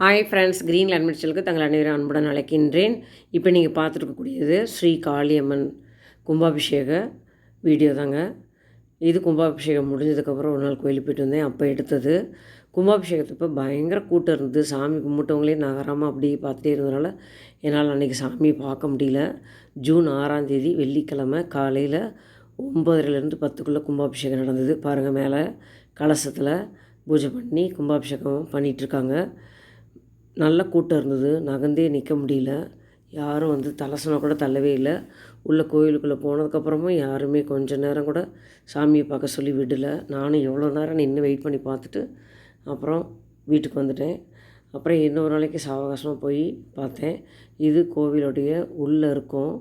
Hi friends green land தங்கள் அனைவரும் அன்புடன் அழைக்கின்றேன். இப்போ நீங்கள் பார்த்துருக்கக்கூடியது ஸ்ரீ காளியம்மன் கும்பாபிஷேக வீடியோ தாங்க. இது கும்பாபிஷேகம் முடிஞ்சதுக்கப்புறம் ஒரு நாள் கோயிலுக்கு போயிட்டு வந்தேன். அப்போ எடுத்தது. கும்பாபிஷேகத்தப்போ பயங்கர கூட்டம் இருந்தது. சாமி கும்பிட்டவங்களே நகராமல் அப்படியே பார்த்துட்டே இருந்ததுனால என்னால் அன்றைக்கி சாமியை பார்க்க முடியல. ஜூன் ஆறாந்தேதி வெள்ளிக்கிழமை காலையில் ஒம்பதுலேருந்து பத்துக்குள்ளே கும்பாபிஷேகம் நடந்தது. பாருங்கள் மேலே கலசத்தில் பூஜை பண்ணி கும்பாபிஷேகம் பண்ணிகிட்ருக்காங்க நல்ல கூட்டம் இருந்தது. நகர்ந்தே நிற்க முடியல. யாரும் வந்து தலசனை கூட தள்ளவே இல்லை. உள்ளே கோயிலுக்குள்ளே போனதுக்கப்புறமும் யாருமே கொஞ்ச நேரம் கூட சாமியை பார்க்க சொல்லி விடலை. நானும் எவ்வளோ நேரம் நின்று வெயிட் பண்ணி பார்த்துட்டு அப்புறம் வீட்டுக்கு வந்துட்டேன். அப்புறம் இன்னொரு நாளைக்கு சாவகாசமாக போய் பார்த்தேன். இது கோவிலுடைய உள்ளே இருக்கும்.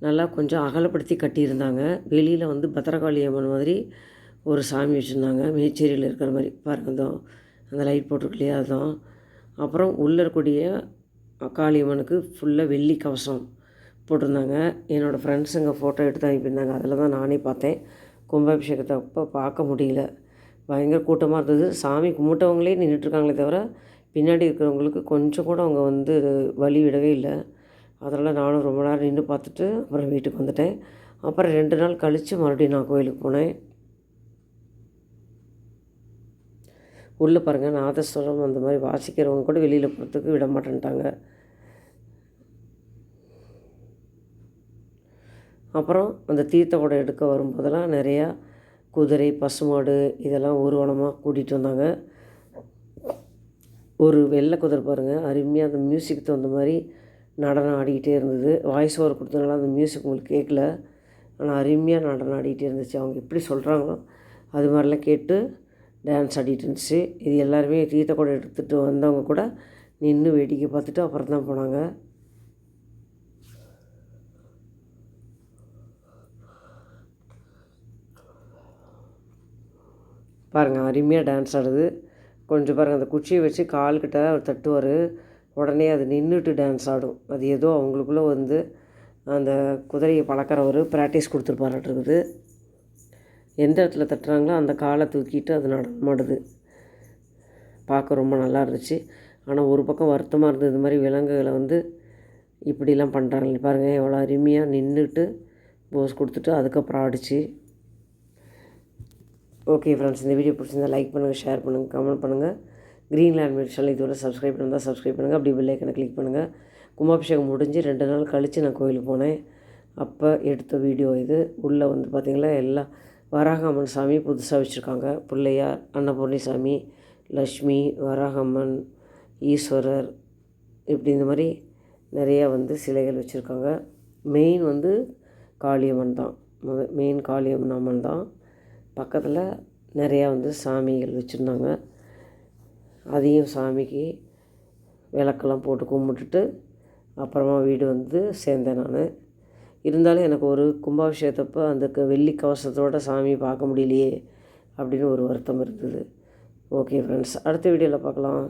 நல்லா கொஞ்சம் அகலப்படுத்தி கட்டியிருந்தாங்க. வெளியில் வந்து பத்திரகாளி அம்மன் மாதிரி ஒரு சாமி வச்சுருந்தாங்க. மேச்சேரியில் இருக்கிற மாதிரி. பாருங்க அந்த லைட் போட்டிருக்கு இல்லையா? அதுதான் அப்புறம் உள்ளே இருக்கக்கூடிய காளியம்மனுக்கு ஃபுல்லாக வெள்ளி கவசம் போட்டிருந்தாங்க. என்னோடய ஃப்ரெண்ட்ஸுங்க ஃபோட்டோ எடுத்து அனுப்பியிருந்தாங்க. அதில் தான் நானே பார்த்தேன். கும்பாபிஷேகத்தை அப்போ பார்க்க முடியல. பயங்கர கூட்டமாக இருந்தது. சாமி கும்பிட்டவங்களே நின்றுட்டுருக்காங்களே தவிர பின்னாடி இருக்கிறவங்களுக்கு கொஞ்சம் கூட அவங்க வந்து வழி விடவே இல்லை. அதனால் நானும் ரொம்ப நேரம் நின்று பார்த்துட்டு அப்புறம் வீட்டுக்கு வந்துட்டேன். அப்புறம் ரெண்டு நாள் கழித்து மறுபடியும் நான் கோயிலுக்கு போனேன். உள்ளே பாருங்கள் நாதஸ்வரம் அந்த மாதிரி வாசிக்கிறவங்க கூட வெளியில் போகிறதுக்கு விட மாட்டேன்ட்டாங்க. அப்புறம் அந்த தீர்த்த குடம் எடுக்க வரும்போதெல்லாம் நிறையா குதிரை பசுமாடு இதெல்லாம் ஊர்வலமாக கூட்டிகிட்டு வந்தாங்க. ஒரு வெள்ளை குதிரை பாருங்கள் அருமையாக அந்த மியூசிக் தகுந்த மாதிரி நடனம் ஆடிக்கிட்டே இருந்தது. வாய்ஸ் ஓவர் கொடுத்ததுனால அந்த மியூசிக் உங்களுக்கு கேட்கல. ஆனால் அருமையாக நடனம் ஆடிக்கிட்டே இருந்துச்சு. அவங்க எப்படி சொல்கிறாங்களோ அது மாதிரிலாம் கேட்டு டான்ஸ் ஆடிட்டு இருந்துச்சு. இது எல்லாருமே தீர்த்த குடம் எடுத்துகிட்டு வந்தவங்க கூட நின்று வேடிக்கை பார்த்துட்டு அப்புறம் தான் போனாங்க. பாருங்கள் அருமையாக டான்ஸ் ஆடுது. கொஞ்சம் பாருங்கள் அந்த குச்சியை வச்சு கால்கிட்ட அவர் தட்டுவார். உடனே அது நின்றுட்டு டான்ஸ் ஆடும். அது ஏதோ அவங்களுக்குள்ளே வந்து அந்த குதிரையை பழக்கிறவர் ப்ராக்டிஸ் கொடுத்துருப்பாராட்டுருக்குது எந்த இடத்துல தட்டுறாங்களோ அந்த காலை தூக்கிட்டு அது நடமாடுது பார்க்க ரொம்ப நல்லா இருந்துச்சு. ஆனால் ஒரு பக்கம் வருத்தமாக இருந்தது. இது மாதிரி விலங்குகளை வந்து இப்படிலாம் பண்ணுறாங்க பாருங்கள் எவ்வளோ அருமையாக நின்றுட்டு போஸ் கொடுத்துட்டு அதுக்கப்புறம் ஆடிச்சு. ஓகே ஃப்ரெண்ட்ஸ் இந்த வீடியோ பிடிச்சிருந்தா லைக் பண்ணுங்கள் ஷேர் பண்ணுங்கள் கமெண்ட் பண்ணுங்கள் க்ரீன் லேண்ட் சேனல் இதுவரை சப்ஸ்கிரைப் பண்ணால் சப்ஸ்கிரைப் பண்ணுங்கள் அப்படி பெல்லைக்கனை கிளிக் பண்ணுங்கள் கும்பாபிஷேகம் முடிஞ்சு ரெண்டு நாள் கழித்து நான் கோயிலுக்கு போனேன். அப்போ எடுத்த வீடியோ இது. உள்ளே வந்து பார்த்திங்களா எல்லாம் வராகம்மன் சாமி புதுசாக வச்சுருக்காங்க. பிள்ளையார் அன்னபூர்ணி சாமி லக்ஷ்மி வராகம்மன் ஈஸ்வரர் இப்படி இந்த மாதிரி நிறையா வந்து சிலைகள் வச்சுருக்காங்க. மெயின் வந்து காளியம்மன் தான். மெயின் காளியம்மன் அம்மன் தான். பக்கத்தில் நிறையா வந்து சாமிகள் வச்சுருந்தாங்க. அதையும் சாமிக்கு விளக்கெல்லாம் போட்டு கும்பிட்டுட்டு அப்புறமா வீடு வந்து சேர்ந்தேன் நான். இருந்தாலும் எனக்கு ஒரு கும்பாபிஷேகத்தப்போ அந்த வெள்ளி கவசத்தோட சாமியை பார்க்க முடியலையே அப்படின்னு ஒரு வருத்தம் இருந்தது. ஓகே ஃப்ரெண்ட்ஸ் அடுத்த வீடியோவில் பார்க்கலாம்.